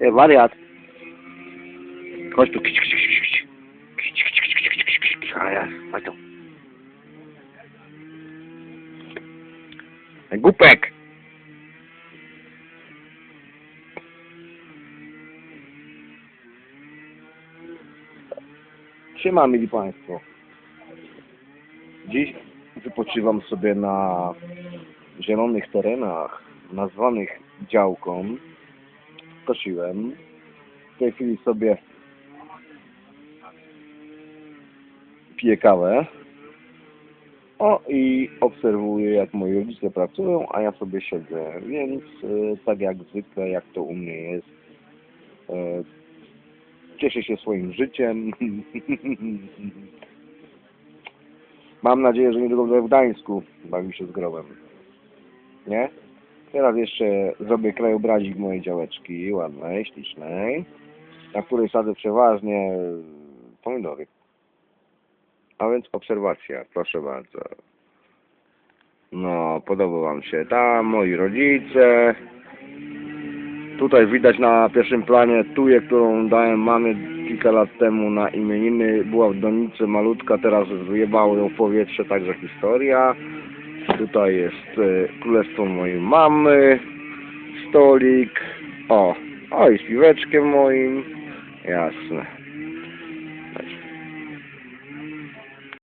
E, wariat. Chodź tu. Kić, kić, Głupek. Siema, mili Państwo. Dziś wypoczywam sobie na zielonych terenach nazwanych działką. Kosiłem. W tej chwili sobie piję kawę. O i obserwuję jak moi rodzice pracują, a ja sobie siedzę. Więc e, tak jak zwykle, jak to u mnie jest, e, cieszę się swoim życiem. Mam nadzieję, że niedługo będę w Gdańsku bawił się z grobem. Nie? Teraz jeszcze zrobię krajobrazik mojej działeczki, ładnej, ślicznej, na której sadzę przeważnie pomidory. A więc obserwacja, proszę bardzo. No, podoba Wam się. Tam moi rodzice. Tutaj widać na pierwszym planie tuję, którą dałem mamie kilka lat temu na imieniny. Była w donicy malutka, teraz wyjebało ją w powietrze, także historia. Tutaj jest e, królestwo mojej mamy, stolik, o, o i z piweczkiem moim, jasne.